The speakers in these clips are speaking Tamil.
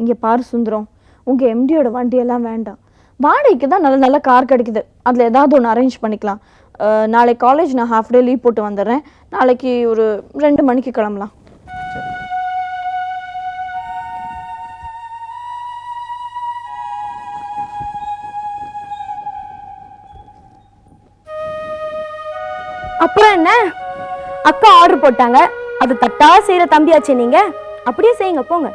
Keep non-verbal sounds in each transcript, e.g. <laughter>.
இங்கே பாரு சுந்தரம் உங்கள் எம்டியோட வண்டியெல்லாம் வேண்டாம். வாடகைக்கு தான் நல்ல நல்ல கார் கிடைக்குது. அதில் ஏதாவது ஒன்று அரேஞ்ச் பண்ணிக்கலாம். நாளைக்கு காலேஜ் நான் ஹாஃப் டே லீவ் போட்டு வந்துடுறேன். நாளைக்கு ஒரு ரெண்டு மணிக்கு கிளம்பலாம். அப்புறம் என்ன? அக்கா ஆர்டர் போட்டாங்க. அது தட்டா செய்யற தம்பியாச்சே நீங்க. அப்படியே செய்யுங்க போங்க.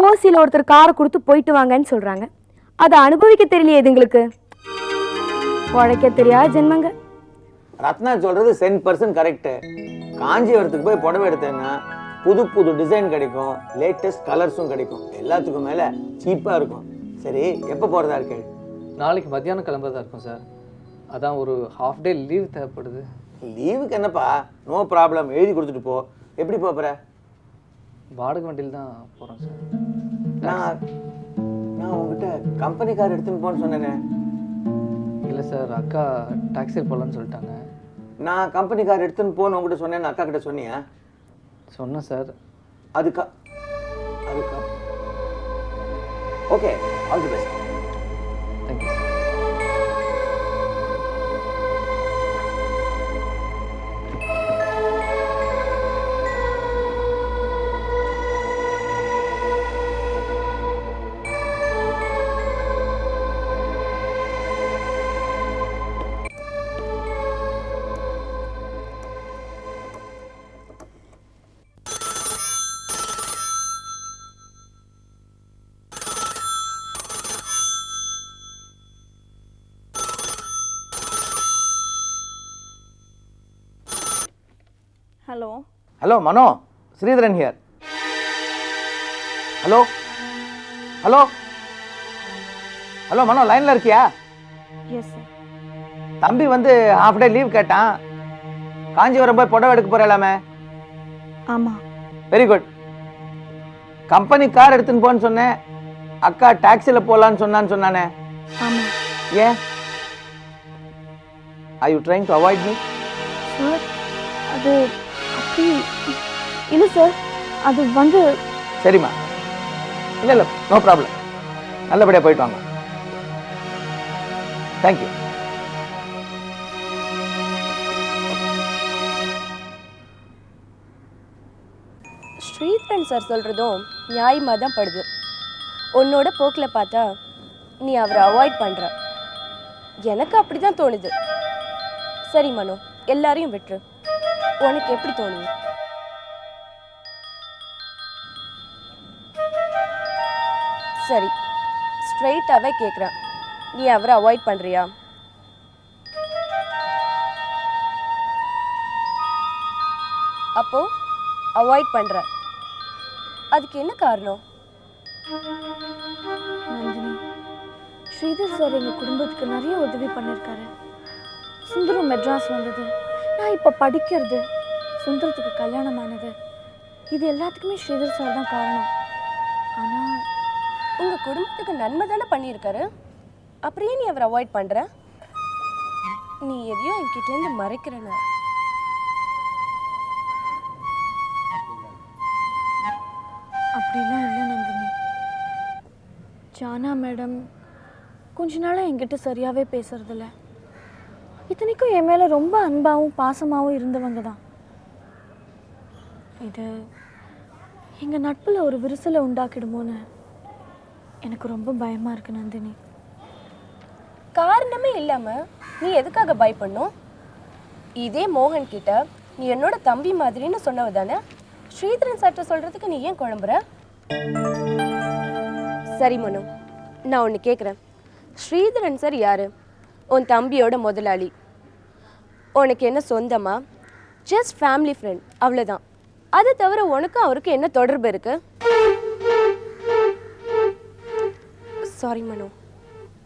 ஓசியில் ஒருத்தர் காரை கொடுத்து போயிட்டு வாங்கன்னு சொல்றாங்க. அதை அனுபவிக்க தெரியலையே இதுங்களுக்கு உழைக்க தெரியாத ஜென்மங்க. ரத்னா சொல்றது சென் பர்சன்ட் கரெக்டு காஞ்சிபுரத்துக்கு போய் புடவை எடுத்தேன்னா புது புது டிசைன் கிடைக்கும் லேட்டஸ்ட் கலர்ஸும் கிடைக்கும். எல்லாத்துக்கும் மேல சீப்பா இருக்கும். சரி எப்போ போறதா இருக்கு? நாளைக்கு மத்தியானம் கிளம்புறதா இருக்கும் சார். அதான் ஒரு ஹாஃப் டே லீவ் தேவைப்படுது. லீவுக்கு என்னப்பா? நோ ப்ராப்ளம் எழுதி கொடுத்துட்டு போ. எப்படி போப் போற? வாடகை வண்டியில் தான் போகிறோம் சார். நான் நான் உங்ககிட்ட கம்பெனி கார் எடுத்துன்னு போன்னு சொன்னேனே. இல்லை சார் அக்கா டாக்ஸியில் போகலான்னு சொல்லிட்டாங்க. நான் கம்பெனி கார் எடுத்துன்னு போன்னு உங்ககிட்ட சொன்னேன்னு அக்கா கிட்ட சொன்னியா? சொன்னேன் சார். அதுக்கா அதுக்கா. Okay all the best hello Mano Sridharan here hello hello hello Mano லைன்ல இருக்கியா? எஸ் தம்பி வந்து ஹாஃப் டே லீவ் கேட்டான். காஞ்சிபுரம் போய் புடவை எடுக்க போறலாமே? ஆமாம் வெரி குட் கம்பெனி கார் எடுத்துன்னு போன்னு சொன்னேன். அக்கா டாக்ஸில போலான்னு சொன்னான்னு சொன்னானே. ஆமாம் ஏன்? I you trying to avoid me sir அது அப்படி சார். அது வந்து சரிம்மா. இல்லை இல்லை நோ ப்ராப்ளம் நல்லபடியாக போயிட்டு வாங்க. தேங்க்யூ ஸ்ரீதரன் சார் சொல்கிறதும் நியாயமாக தான் படுது. உன்னோட போக்கில் பார்த்தா நீ அவரை அவாய்ட் பண்ணுற எனக்கு அப்படி தான் தோணுது. சரி மனோ எல்லாரையும் விட்டுரு. உனக்கு எப்படி தோணுது? சரி. ஸ்ட்ரெயிட்டாகவே கேட்குறேன் நீ அவரை அவாய்ட் பண்ணுறியா அப்போ அவாய்ட் பண்ணுற அதுக்கு என்ன காரணம்? நந்தினி ஸ்ரீதர் சார் எங்கள் குடும்பத்துக்கு நிறைய உதவி பண்ணியிருக்காரு சுந்தரம் மெட்ராஸ் வந்தது. நான் இப்போ படிக்கிறது சுந்தரத்துக்கு கல்யாணம் ஆனது இது எல்லாத்துக்குமே ஸ்ரீதர் சார் தான் காரணம். ஆனால் உங்கள் குடும்பத்துக்கு நன்மை தானே பண்ணியிருக்காரு? அப்புறம் ஏன் நீ அவரை அவாய்ட் பண்ணுற நீ எதையோ என்கிட்டேருந்து மறைக்கிறன அப்படிலாம் இல்லை நந்தினி. ஜானா மேடம் கொஞ்ச நாளாக என்கிட்ட சரியாகவே பேசுறதில்ல. இத்தனைக்கும் என் மேலே ரொம்ப அன்பாகவும் பாசமாகவும் இருந்தவங்க தான். இது எங்கள் நட்பில் ஒரு விரிசலை உண்டாக்கிடுமோன்னு. எனக்கு ரொம்ப பயமாக இருக்கு நந்தினி. காரணமே இல்லாமல் நீ எதுக்காக பயப்படணும்? இதே மோகன் கிட்ட நீ என்னோட தம்பி மாதிரின்னு சொன்னவ தானே? ஸ்ரீதரன் சார்ட்ட சொல்கிறதுக்கு நீ ஏன் குழம்புற? சரி மனு. நான் ஒன்று கேட்குறேன் ஸ்ரீதரன் சார் யாரு? உன் தம்பியோட முதலாளி. உனக்கு என்ன சொந்தமா? ஜஸ்ட் ஃபேமிலி ஃப்ரெண்ட் அவ்வளோதான் அதை தவிர உனக்கும் அவருக்கு என்ன தொடர்பு இருக்குது சாரி மனு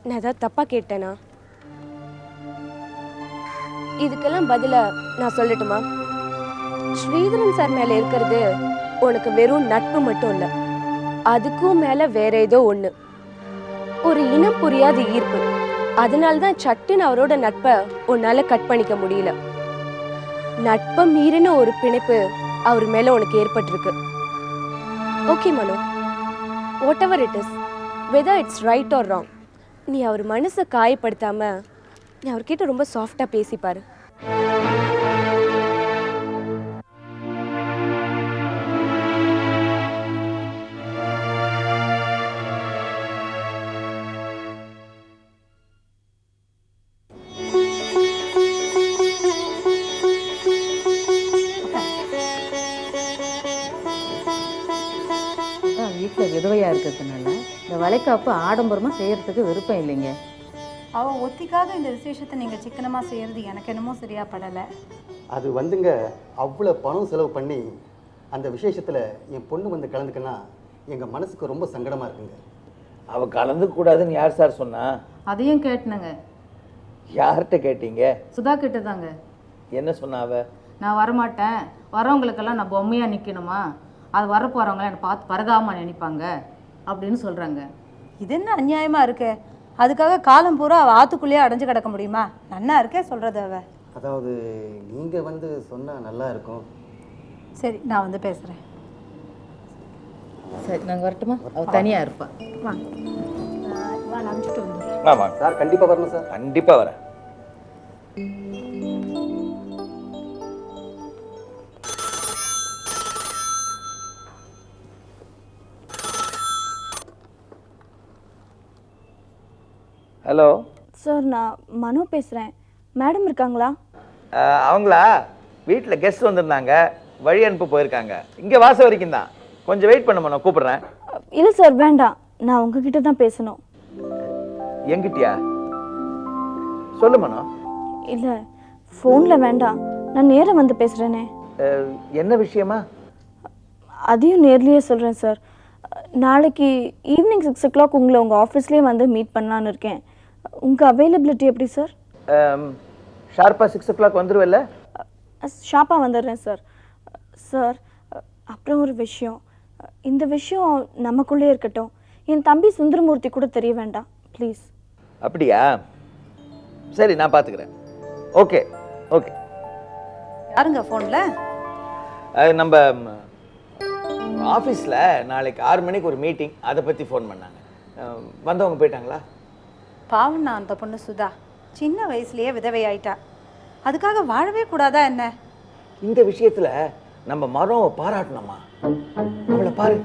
நான் ஏதாவது தப்பாக கேட்டேனா? இதுக்கெல்லாம் பதில நான் சொல்லட்டுமா? ஸ்ரீதரன் சார் மேலே இருக்கிறது உனக்கு வெறும் நட்பு மட்டும் இல்லை. அதுக்கும் மேலே வேற ஏதோ ஒன்று ஒரு இனம் புரியாத ஈர்ப்பு. அதனால தான் சட்டுன்னு அவரோட நட்பை உன்னால் கட் பண்ணிக்க முடியல. நட்பை மீறின ஒரு பிணைப்பு அவர் மேலே உனக்கு ஏற்பட்டிருக்கு. Okay Mano whatever it is whether it's right or wrong நீ அவர் மனசை காயப்படுத்தாமல் நீ அவர்கிட்ட ரொம்ப சாஃப்டா பேசிப்பார். வளைகாப்பு ஆடம்பரமாக செய்யறதுக்கு விருப்பம் இல்லைங்க. அவ ஒத்திக்காத இந்த விசேஷத்தை நீங்க சிக்கனமா செய்யறது எனக்கு என்னமோ சரியா படல. அது வந்துங்க அவ்வளோ பணம் செலவு பண்ணி அந்த விசேஷத்தில் என் பொண்ணு வந்து கலந்துக்கன்னா எங்கள் மனசுக்கு ரொம்ப சங்கடமாக இருக்குங்க. அவ கலந்துக்க கூடாதுன்னு யார் சார் சொன்னா? அதையும் கேட்டனுங்க. யார்கிட்ட கேட்டீங்க? சுதா கிட்ட தாங்க என்ன சொன்னா அவ? நான் வரமாட்டேன். வரவங்களுக்கெல்லாம் நான் பொம்மையாக நிற்கணுமா அது வர போகிறவங்கள என்னை பார்த்து பரதாம நினைப்பாங்க அப்படின்னு சொல்கிறாங்க இது என்ன அநியாயமா இருக்கு? அதுக்காக காலம் பூரா அவ ஆத்துக்குள்ளேயே அடைஞ்சு கிடக்க முடியுமா? நன்னா இருக்கே சொல்றது அவ. அதாவது நீங்கள் வந்து சொன்னால் நல்லா இருக்கும். சரி நான் வந்து பேசுறேன். சரி நாங்கள் வரட்டுமா? அவள் தனியாக இருப்பாள் வா. அனுப்பிச்சிட்டு வந்துடுறேன் ஆமா சார் கண்டிப்பாக வரணும் சார். கண்டிப்பா வரேன். ஹலோ சார் நான் மனோ பேசுகிறேன் மேடம் இருக்காங்களா? அவங்களா? வீட்டில் கெஸ்ட் வந்திருந்தாங்க. வழி அனுப்ப போயிருக்காங்க. இங்கே வாச வரைக்கும் தான். கொஞ்சம் வெயிட் பண்ணுமா நான் கூப்பிடுறேன். இல்லை சார் வேண்டாம். நான் உங்ககிட்ட தான் பேசணும். எங்கிட்டயா சொல்லு மனோ. இல்லை ஃபோனில் வேண்டாம். நான் நேரா வந்து பேசுகிறேனே என்ன விஷயமா? அதையும் நேர்லேயே சொல்கிறேன் சார் நாளைக்கு ஈவினிங் சிக்ஸ் ஓ கிளாக் உங்களை உங்கள் ஆஃபீஸ்லேயே வந்து மீட் பண்ணலான்னு இருக்கேன். உங்கள் அவைலபிலிட்டி எப்படி சார் ஷார்ப்பாக சிக்ஸ் ஓ கிளாக் வந்துருவல்ல? ஷாப்பாக வந்துடுறேன் சார் சார் அப்புறம் ஒரு விஷயம். இந்த விஷயம் நமக்குள்ளே இருக்கட்டும். என் தம்பி சுந்தரமூர்த்தி கூட தெரிய வேண்டாம் ப்ளீஸ் அப்படியா? சரி நான் பார்த்துக்கிறேன் ஓகே ஓகே யாருங்க ஃபோன்ல நம்ம ஆஃபீஸில் நாளைக்கு ஆறு மணிக்கு ஒரு மீட்டிங் அதை பற்றி ஃபோன் பண்ணாங்க. வந்தவங்க போயிட்டாங்களா? பாவம் நான் அந்த பொண்ணு சுதா. சின்ன வயசுலயே விதவை ஆயிட்டா அதுக்காக வாழவே கூடாதா என்ன? இந்த விஷயத்தில் நம்ம மரம் பாராட்டணுமா? அவளை பாரு.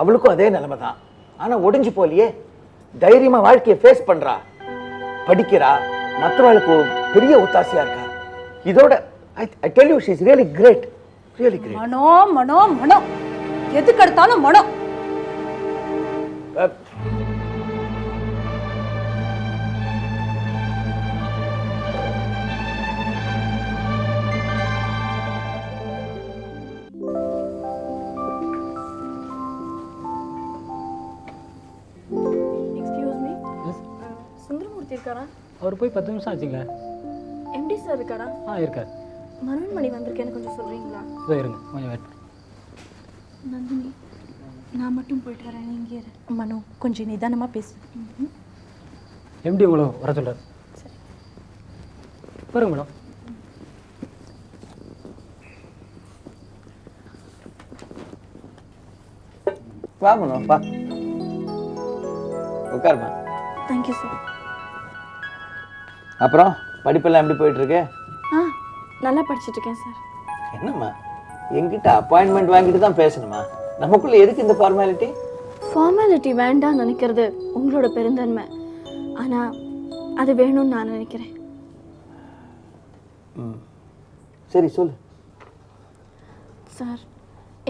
அவளுக்கும் அதே நிலைமை தான் ஆனால் ஒடிஞ்சு போலியே. தைரியமாக வாழ்க்கையை ஃபேஸ் பண்ணுறா படிக்கிறா. மற்றவளுக்கு பெரிய ஒத்தாசையாக இருக்கா. இதோட I tell you she's really great really great Mano Mano Mano. எதுக்கு எடுத்தாலும் மனோ. இருக்காரா? அவர் போய் பத்து நிமிஷம் ஆச்சுங்க எம்டி சார் இருக்காரா? ஆ இருக்கார். மனோன்மணி வந்திருக்கேன்னு கொஞ்சம் சொல்கிறீங்களா இதோ இருங்க கொஞ்சம் வெயிட் நந்தினி நான் மட்டும் போயிட்டு வரேன் இரு. மனோ கொஞ்சம் நிதானமா பேசு. எம்டி உங்களை வர சொல்கிறார் பாருங்க மேடம். வா மனோ வா. உட்காருமா. தேங்க்யூ சார் அப்புறம் படிப்பெல்லாம் எப்படி போயிட்டு இருக்கு ஆ நல்லா படிச்சிட்டு இருக்கேன் சார். என்னம்மா? என்கிட்ட அப்பாயின்மெண்ட் வாங்கிட்டு தான் பேசணுமா? நமக்குள்ள எதுக்கு இந்த ஃபார்மாலிட்டி ஃபார்மாலிட்டி வேண்டாம்னு நினைக்கிறது உங்களோட பெருந்தன்மை. ஆனால் அது வேணும்னு நான் நினைக்கிறேன். சரி சொல்லு. சார்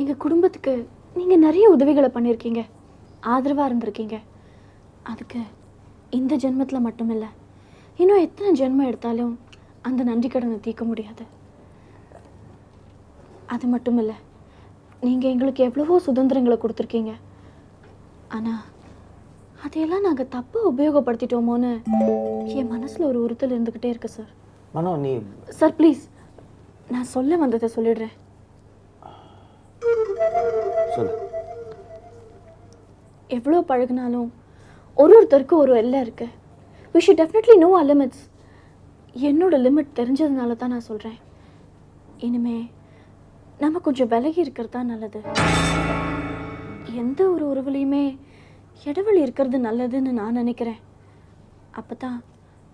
எங்கள் குடும்பத்துக்கு நீங்கள் நிறைய உதவிகளை பண்ணியிருக்கீங்க. ஆதரவாக இருந்திருக்கீங்க. அதுக்கு இந்த ஜென்மத்தில் மட்டும் இல்லை இன்னும் எத்தனை ஜென்மம் எடுத்தாலும் அந்த நன்றி கடனை தீர்க்க முடியாது. அது மட்டும் இல்லை நீங்கள் எங்களுக்கு எவ்வளவோ சுதந்திரங்களை கொடுத்துருக்கீங்க. ஆனால் அதையெல்லாம் நாங்கள் தப்பாக உபயோகப்படுத்திட்டோமோன்னு என் மனசில் ஒரு உறுத்தல் இருந்துக்கிட்டே இருக்கு சார். மனோ நீ சார் ப்ளீஸ். நான் சொல்ல வந்ததை சொல்லிடுறேன். சொல்லு. எவ்வளோ பழகுனாலும் ஒரு ஒருத்தருக்கும் ஒரு எல்லை இருக்கு. We should definitely know a limits என்னோட லிமிட் தெரிஞ்சதுனால தான் நான் சொல்கிறேன் இனிமே நம்ம கொஞ்சம் விலகி இருக்கிறது தான் நல்லது. எந்த ஒரு உறவுலையுமே இடைவெளி இருக்கிறது நல்லதுன்னு நான் நினைக்கிறேன். அப்போ தான்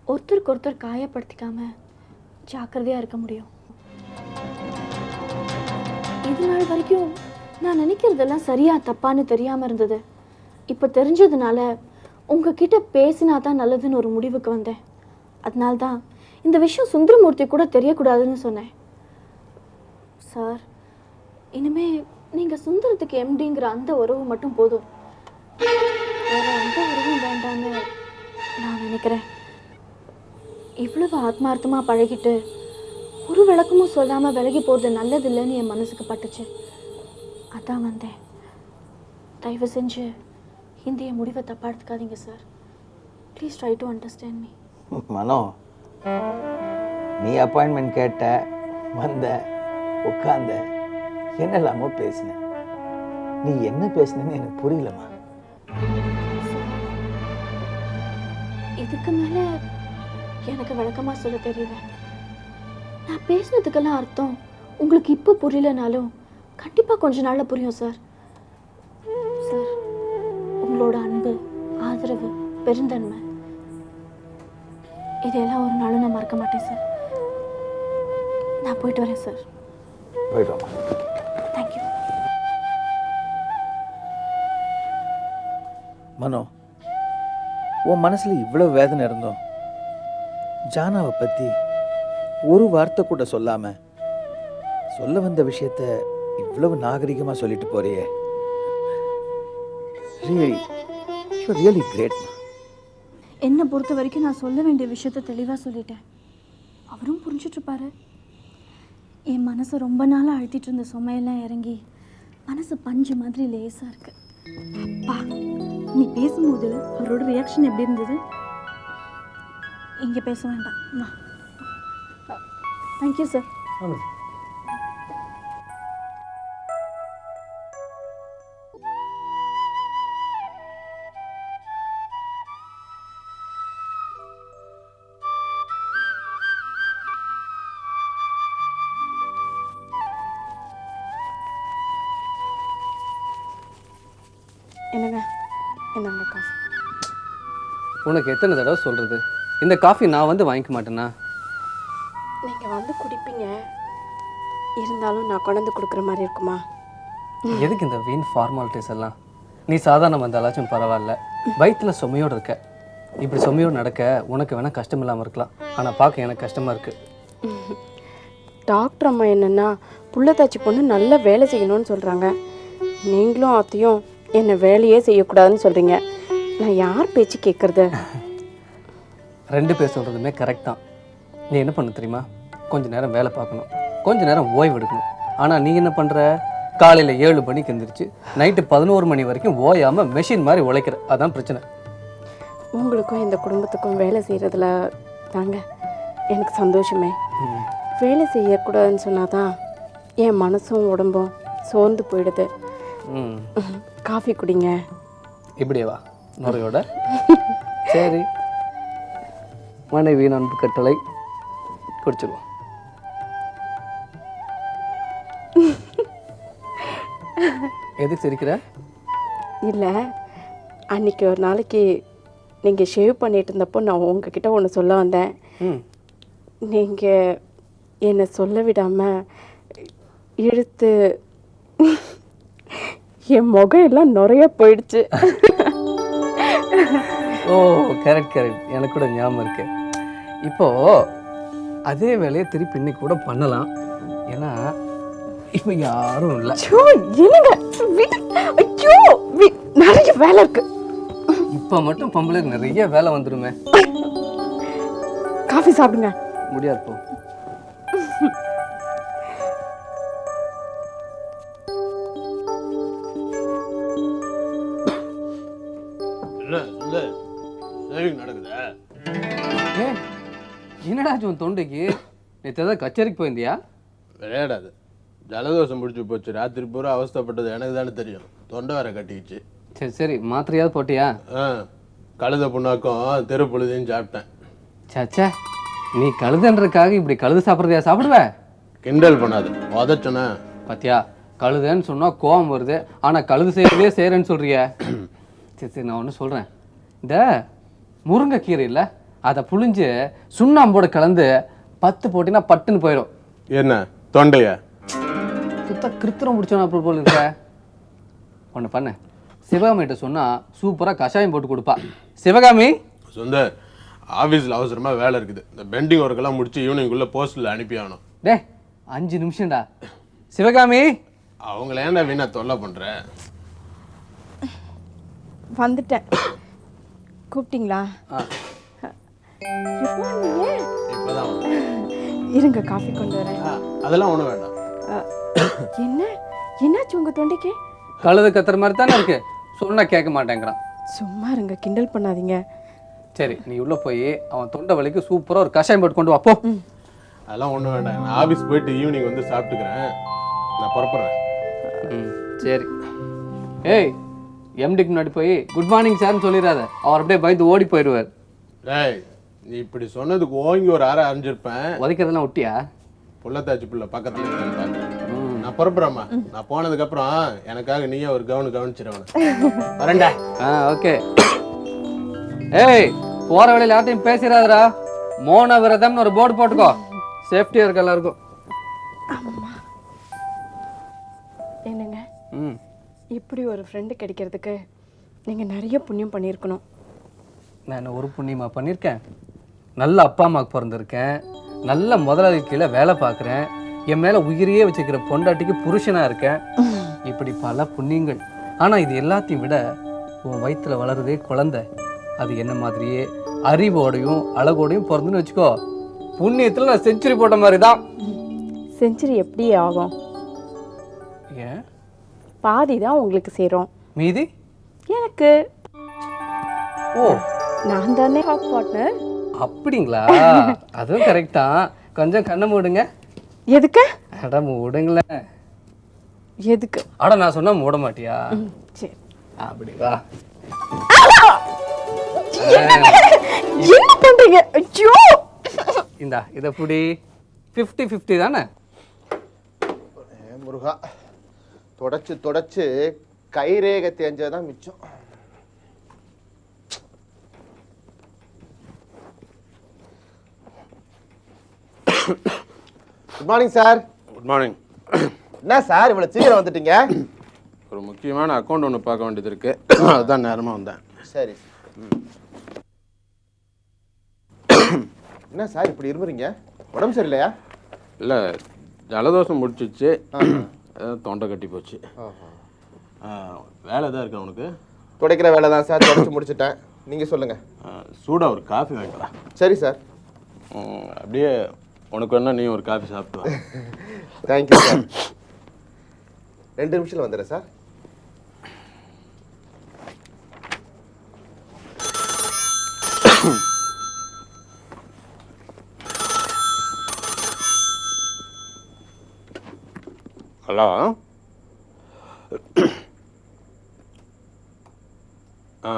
ஒருத்தருக்கு ஒருத்தர் காயப்படுத்திக்காம ஜாக்கிரதையாக இருக்க முடியும். இது நாள் வரைக்கும் நான் நினைக்கிறதெல்லாம் சரியா தப்பான்னு தெரியாமல் இருந்தது. இப்போ தெரிஞ்சதுனால உங்ககிட்ட பேசினா தான் நல்லதுன்னு ஒரு முடிவுக்கு வந்தேன். அதனால தான் இந்த விஷயம் சுந்தரமூர்த்தி கூட தெரியக்கூடாதுன்னு சொன்னேன். சார் இனிமே நீங்கள் சுந்தரத்துக்கு எம்டிங்கிற அந்த உறவு மட்டும் போதும். வேற எந்த உறவும் வேண்டான்னு நான் நினைக்கிறேன். இவ்வளவு ஆத்மார்த்தமாக பழகிட்டு ஒரு விளக்கமும் சொல்லாமல் விலகி போகிறது நல்லதில்லைன்னு என் மனசுக்கு பட்டுச்சு. அதான் வந்தேன். தயவு செஞ்சு என் முடிவை தப்பா எடுத்துக்காதீங்க sir. Please try to understand me Mano நீ அப்பாயின்மெண்ட் கேட்ட வந்த உட்கார்ந்த என்னெல்லாமோ பேசின. நீ என்ன பேசினேன்னு எனக்கு புரியலம்மா. இதுக்கு மேலே எனக்கு விளக்கமாக சொல்ல தெரியல. நான் பேசினதுக்கெல்லாம் அர்த்தம் உங்களுக்கு இப்போ புரியலனாலும் கண்டிப்பாக கொஞ்ச நாளில் புரியும் சார். ஆதரவு பெருந்தன்மை. இதையெல்லாம் ஒரு நாளும் நான் மறக்க மாட்டேன் சார். நான் போயிட்டு வரேன் சார். போயிட்டு வாம்மா. தேங்க்யூ மனோ உன் மனசில் இவ்வளோ வேதனை இருந்தோம் ஜானாவை பற்றி ஒரு வார்த்தை கூட சொல்லாம சொல்ல வந்த விஷயத்த இவ்வளவு நாகரிகமாக சொல்லிட்டு போறியே. ரியலி யூ ரியலி கிரேட் என்னை பொறுத்த வரைக்கும் நான் சொல்ல வேண்டிய விஷயத்த தெளிவாக சொல்லிட்டேன். அவரும் புரிஞ்சுட்டு இருப்பாரு. என் மனசை ரொம்ப நாளாக அழுத்திட்டு இருந்த சுமையெல்லாம் இறங்கி மனசு பஞ்சு மாதிரி லேசாக இருக்கு. அப்பா நீ பேசும்போது அவரோட ரியாக்ஷன் எப்படி இருந்தது? இங்கே பேச வேண்டாம். வா. தேங்க்யூ சார் என்னங்க? என்னங்க காஃபி? உனக்கு எத்தனை தடவை சொல்கிறது இந்த காஃபி நான் வந்து வாங்கிக்க மாட்டேனா? நீங்கள் வந்து குடிப்பீங்க. இருந்தாலும் நான் கொண்டு வந்து கொடுக்குற மாதிரி இருக்குமா? எதுக்கு இந்த வீண் ஃபார்மாலிட்டிஸ் எல்லாம்? நீ சாதாரண வந்தாலாச்சும் பரவாயில்ல. வயிற்றில் சுமையோடு இருக்க. இப்படி சுமையோடு நடக்க உனக்கு வேணால் கஷ்டம் இல்லாமல் இருக்கலாம். ஆனால் பார்க்க எனக்கு கஷ்டமாக இருக்குது டாக்டர் அம்மா என்னன்னா புள்ளத்தாச்சி பொண்ணு நல்ல வேலை செய்யணும்னு சொல்கிறாங்க நீங்களும் அத்தையும் என்னை வேலையே செய்யக்கூடாதுன்னு சொல்கிறீங்க நான் யார் பேச்சு கேட்குறது ரெண்டு பேர் சொல்கிறதுமே கரெக்ட் தான். நீ என்ன பண்ண தெரியுமா? கொஞ்ச நேரம் வேலை பார்க்கணும். கொஞ்ச நேரம் ஓய்வு எடுக்கணும். ஆனால் நீ என்ன பண்ணுற காலையில் ஏழு மணிக்கு எந்திரிச்சு நைட்டு பதினோரு மணி வரைக்கும் ஓயாமல் மெஷின் மாதிரி உழைக்கிற. அதான் பிரச்சனை. உங்களுக்கும் இந்த குடும்பத்துக்கும் வேலை செய்கிறதுல தாங்க எனக்கு சந்தோஷமே. வேலை செய்யக்கூடாதுன்னு சொன்னாதான் என் மனசும் உடம்பும் சோர்ந்து போயிடுது. ம். காஃபி குடிங்க. இப்படியே வா நுரையோட சரி. மனைவி அன்பு கட்டளை குடிச்சிருவோம். எதுக்கு சிரிக்கிற? இல்லை அன்னைக்கு ஒரு நாளைக்கு நீங்கள் ஷேவ் பண்ணிட்டு இருந்தப்போ நான் உங்ககிட்ட ஒன்று சொல்ல வந்தேன். நீங்கள் என்னை சொல்ல விடாமல் இழுத்து என் முகம் எல்லாம் நிறைய போயிடுச்சு. ஓ கரெக்ட் கரெக்ட் எனக்கு கூட ஞாபகம் இருக்கு. இப்போ அதே வேலையை திருப்பி இன்னைக்கு கூட பண்ணலாம். ஏன்னா இப்போ யாரும் இல்லை. ஐயோ என்னங்க. ஐயோ நிறைய வேலை இருக்கு. இப்போ மட்டும் பொம்பளை நிறைய வேலை வந்துருமே. காஃபி சாப்பிடுங்க. முடியாது போ. உன் தொண்டைக்கு. நேற்று ஏதாவது கச்சேரிக்கு போயிருந்தியா? விளையாடாது. ஜலதோஷம் முடிச்சு போச்சு. ராத்திரி பூரா அவஸ்தைப்பட்டது. எனக்கு தானே தெரியும். தொண்டை வேற கட்டிக்கிச்சு. சரி சரி. மாத்திரையாவது போட்டியா? ஆ கழுத புண்ணாக்கம் தெரு பொழுதையும் சாப்பிட்டேன். சச்சா நீ கழுதுன்றதுக்காக இப்படி கழுது சாப்பிட்றதையா சாப்பிடுவ? கிண்டல் பண்ணாது. உதச்சனே பாத்தியா கழுதைன்னு சொன்னா கோவம் வருது. ஆனா கழுது செய்யறதே செய்யறேன்னு சொல்றிய. சரி சரி நான் ஒன்று சொல்றேன். இந்த முருங்கைக்கீரை இல்லை? அதை புழிஞ்சு சுண்ணாம்போட கலந்து பத்து போட்டினா பட்டுன்னு போயிடும். என்ன? தொண்டைய? சுத்த கிருத்திரம் முடிச்சோம் அப்புறம் போல இருக்க? ஒன்று பண்ணு. சிவகாமிகிட்ட சொன்னா சூப்பரா கஷாயம் போட்டு கொடுப்பா. சிவகாமி? சுந்தர் ஆஃபீஸில் அவசரமாக வேலை இருக்குது. இந்த பெண்டிங் ஒர்க்கெல்லாம் முடிச்சு ஈவினிங்குள்ளே போஸ்ட்டில் அனுப்பி ஆகணும். டே அஞ்சு நிமிஷம்டா. சிவகாமி? அவங்கள ஏன்டா வீணா தொல்லை பண்ணுற வந்துட்டேன். கூப்பிட்டீங்களா? இருங்க காஃபி கொண்டு வரேன். அதெல்லாம் ஒன்றும் வேண்டாம். என்ன? என்னாச்சு உங்க தொண்டைக்கு? கழுது கத்துற மாதிரி தானே இருக்கு. சொன்னா கேட்க மாட்டேங்கிறான். சும்மா இருங்க கிண்டல் பண்ணாதீங்க. சரி நீ உள்ள போய் அவன் தொண்டை வலிக்கு சூப்பரா ஒரு கஷாயம் போட்டு கொண்டு வா போ. அதெல்லாம் ஒன்றும் வேண்டாம். நான் ஆஃபீஸ் போயிட்டு ஈவினிங் வந்து சாப்பிட்டுக்கிறேன். நான் புறப்படுறேன். ம் சரி. ஏய் எம்டிக்கு முன்னாடி போய் குட் மார்னிங் சார்னு சொல்லிடாத அவர் அப்படியே பயந்து ஓடி போயிடுவார். டேய் நீ இப்படி சொன்னதுக்கு ஓங்கி ஒரு அரை அரைஞ்சிருப்பேன் உதைக்கிறதெல்லாம் ஒட்டியா? புள்ளத்தாச்சி புள்ள பக்கத்தில் இருக்கான்னு பார்க்குறேன் நான் புறப்படுறேம்மா. நான் போனதுக்கப்புறம் எனக்காக நீயே ஒரு கவனு கவனிச்சிருவன வரேன்டா. ஆ ஓகே. ஏய் போற வழியில யார்ட்டையும் பேசிடாதடா. மோன விரதம்னு ஒரு போர்டு போட்டுக்கோ. சேஃப்டியா இருக்கு எல்லாருக்கும். என்னங்க? ம். இப்படி ஒரு ஃப்ரெண்டு கிடைக்கிறதுக்கு நீங்க நிறைய புண்ணியம் பண்ணியிருக்கணும். நான் ஒரு புண்ணியமா பண்ணியிருக்கேன்? நல்ல அப்பா அம்மாவுக்கு பிறந்திருக்கேன். நல்ல முதலாளி கீழே வேலை பார்க்குறேன். என் மேலே உயிரையே வச்சுக்கிற பொண்டாட்டிக்கு புருஷனாக இருக்கேன். இப்படி பல புண்ணியங்கள். ஆனால் இது எல்லாத்தையும் விட உன் வயித்துல வளருதே குழந்தை. அது என்ன மாதிரியே அறிவோடையும் அழகோடையும் பிறந்துன்னு வச்சுக்கோ. புண்ணியத்தில் நான் செஞ்சுரி போட்ட மாதிரி தான் செஞ்சுரி எப்படி ஆகும்? ஏன்? பாதி தான் உங்களுக்கு சேரும். மீதி? எனக்கு. ஓ. நான் தானே ஹாட் பார்ட்னர் அப்படிங்களா? அதுவும் கரெக்ட் தான். கொஞ்சம் கண்ணை மூடுங்க. எதுக்கு? அட மூடுங்களேன். எதுக்கு? அட நான் சொன்னா மூட மாட்டியா? சரி. அப்படி வா. என்ன பண்றீங்க? ஐயோ! இந்தா இதை புடி. ஃபிஃப்டி ஃபிஃப்டி தானே? ஏ முருகா தொடச்சு தொடச்சு கைரேகை தேஞ்சதான் மிச்சம். Good morning sir good morning என்ன சார் இவ்வளவு சீக்கிரம் வந்துட்டீங்க? ஒரு முக்கியமான அக்கௌண்ட் ஒன்று பார்க்க வேண்டியது இருக்கு. அதுதான் நேரமாக வந்தேன். சரி. என்ன சார் இப்படி இருமுறீங்க? உடம்பு சரியில்லையா? இல்லை ஜலதோஷம் முடிச்சிச்சு. தொண்டை கட்டி போச்சு. வேலை தான் இருக்கு அவனுக்கு துடைக்கிற வேலை தான் சார் தொடச்சு முடிச்சிட்டேன். நீங்க சொல்லுங்க. சூடாக ஒரு காஃபி வாங்கிட்டு வா. சரி சார் அப்படியே உனக்கு வேணா நீ ஒரு காஃபி சாப்பிட்டு தேங்க்யூ சார் <laughs> ரெண்டு நிமிஷத்தில் வந்துடுறேன் சார் ஹலோ? ஆ.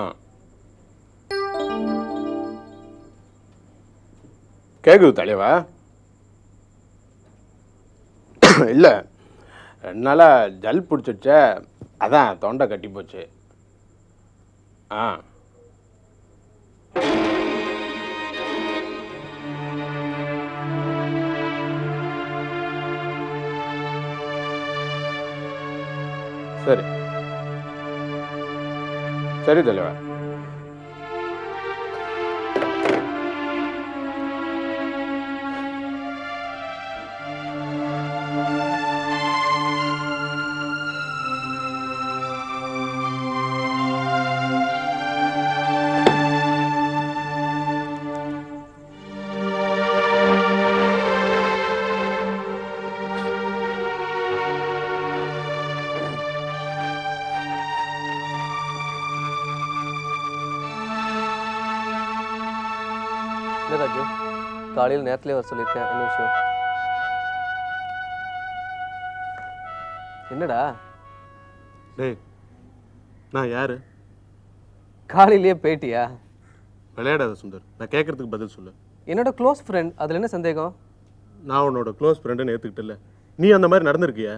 கேக்குது தலைவா? இல்லை. ரெண்டு நாளாக ஜல் பிடிச்சிடுச்சே அதான் தொண்டை கட்டி போச்சு. ஆ. சரி. சரி தலைவா. இல்லை ராஜு காலையில் நேரத்துலேயே வர சொல்லியிருக்கேன். என்ன விஷயம்? என்னடா? டேய் நான் யாரு? காலையிலேயே பேட்டியா விளையாடாத சுந்தர் நான் கேட்கறதுக்கு பதில் சொல்லு. என்னோட க்ளோஸ் ஃப்ரெண்ட் அதில் என்ன சந்தேகம்? நான் உன்னோட க்ளோஸ் ஃப்ரெண்டுன்னு ஏற்றுக்கிட்டல நீ அந்த மாதிரி நடந்திருக்கியா?